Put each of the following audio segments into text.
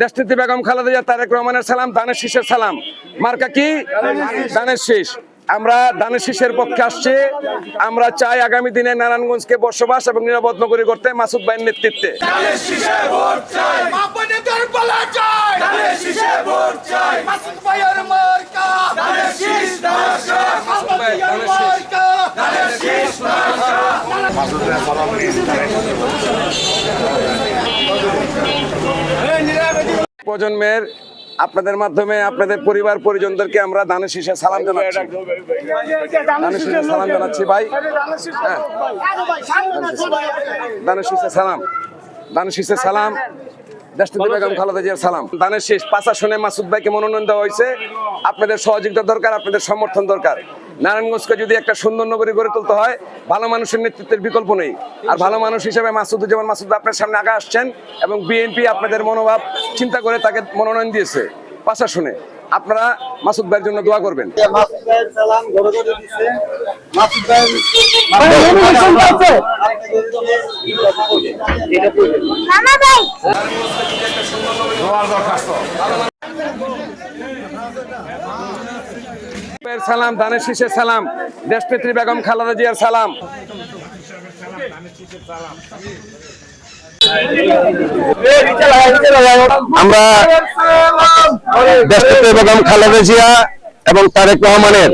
দেশনীতি বেগম খালেদা জিয়া তারেক রহমানের সালাম দানের শীষের সালাম। মার্কা কি? দানের শীষ। আমরা দানের শীষের পক্ষে আসছি। আমরা চাই আগামী দিনে নারায়ণগঞ্জকে বসবাস এবং নিরাপদ নগরী করতে মাসুদ ভাইয়ের নেতৃত্বে। মাসুদ ভাইয়ের মার্কা ধানের শীষ মাসুদ ভাইয়ের মার্কা ধানের শীষ প্রজন্মের আপনাদের মাধ্যমে আপনাদের পরিবার পরিজনদেরকে আমরা দানের শীষে সালাম জানাচ্ছি। দানের শীষে সালাম জানাচ্ছি, ভাই। হ্যাঁ। দানের শীষে সালাম। দানের শীষে সালাম। সালাম। শুনে মাসুদ ভাইকে মনোনয়ন দেওয়া হয়েছে। আপনাদের সহযোগিতা দরকার, আপনাদের সমর্থন দরকার। নারায়ণগঞ্জকে যদি একটা সুন্দর নগরী গড়ে তুলতে হয় ভালো মানুষের নেতৃত্বের বিকল্প নেই। আর ভালো মানুষ হিসেবে মাসুদুজ্জামান মাসুদ আপনার সামনে আগে আসছেন এবং বিএনপি আপনাদের মনোভাব চিন্তা করে তাকে মনোনয়ন দিয়েছে। পাশা শুনে আপনারা মাসুদ ভাইয়ের জন্য দোয়া করবেন। মাসুদ ভাইয়ের সালাম ঘরে ঘরে দিচ্ছে মাসুদ ভাই মামা ভাই ভাইয়ের সালাম, দানের শীষের সালাম দেশনেত্রী বেগম খালেদা জিয়ার সালাম। আমরা দেশনেত্রী বেগম খালেদা জিয়া এবং তারেক রহমানের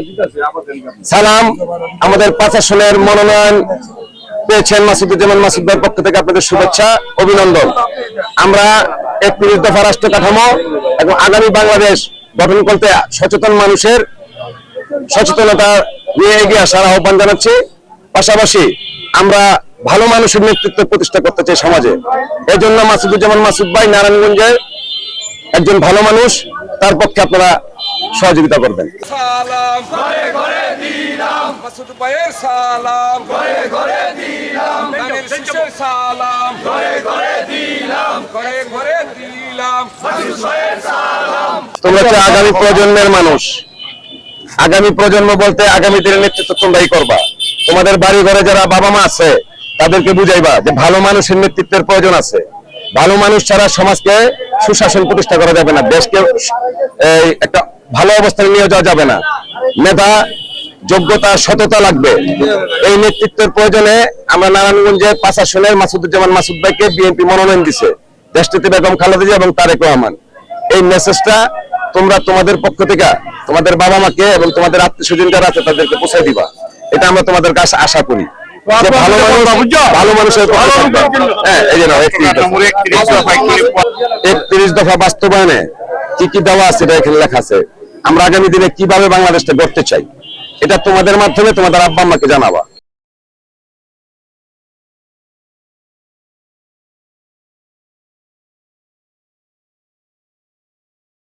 সালাম আমাদের পাঁচ আসনের মনোনয়ন পেয়েছেন মাসুদুজ্জামান মাসুদ ভাইয়ের পক্ষ থেকে আপনাদের শুভেচ্ছা, অভিনন্দন। আমরা একত্রিশ দফা রাষ্ট্র কাঠামো এবং আগামী বাংলাদেশ গঠন করতে সচেতন মানুষের সচেতনতা নিয়ে এগিয়ে আসার আহ্বান জানাচ্ছি। পাশাপাশি আমরা ভালো মানুষের নেতৃত্ব প্রতিষ্ঠা করতে চাই সমাজে। এই জন্য মাসুদুজ্জামান মাসুদ ভাই নারায়ণগঞ্জের একজন ভালো মানুষ তার পক্ষে আপনারা সহযোগিতা করবেন। তোমরা হচ্ছে আগামী প্রজন্মের মানুষ। আগামী প্রজন্ম বলতে আগামী দিনের নেতৃত্ব তোমরাই করবা। তোমাদের বাড়ি ঘরে যারা বাবা মা আছে, তাদেরকে বুঝাইবা যে ভালো মানুষের নেতৃত্বের প্রয়োজন আছে। ভালো মানুষ ছাড়া সমাজকে সুশাসন প্রতিষ্ঠা করা যাবে না, দেশকে একটা ভালো অবস্থানে নিয়ে যাওয়া যাবে না। মেধা, যোগ্যতা, সততা লাগবে। এই নেতৃত্বের প্রয়োজনে আমরা নারায়ণগঞ্জে পাঁচ আসনের মাসুদুজ্জামান মাসুদ ভাইকে বিএনপি মনোনয়ন দিছে। দেশটিতে বেগম খালেদা জিয়া এবং তারেক রহমান। এই মেসেজটা তোমরা তোমাদের পক্ষ থেকে তোমাদের বাবা মাকে এবং তোমাদের আত্মীয় স্বজন যারা আছে তাদেরকে পৌঁছে দিবা। এটা আমরা তোমাদের কাছে আশা করি। যে ভালো মানুষ ভালো মানুষের হ্যাঁ এই যে নাও, 31 দফা। একত্রিশ দফা বাস্তবায়নে কি কি দেওয়া আছে এটা এখানে লেখা আছে। আমরা আগামী দিনে কীভাবে বাংলাদেশটা গড়তে চাই এটা তোমাদের মাধ্যমে তোমাদের আব্বা আম্মাকে জানাবা।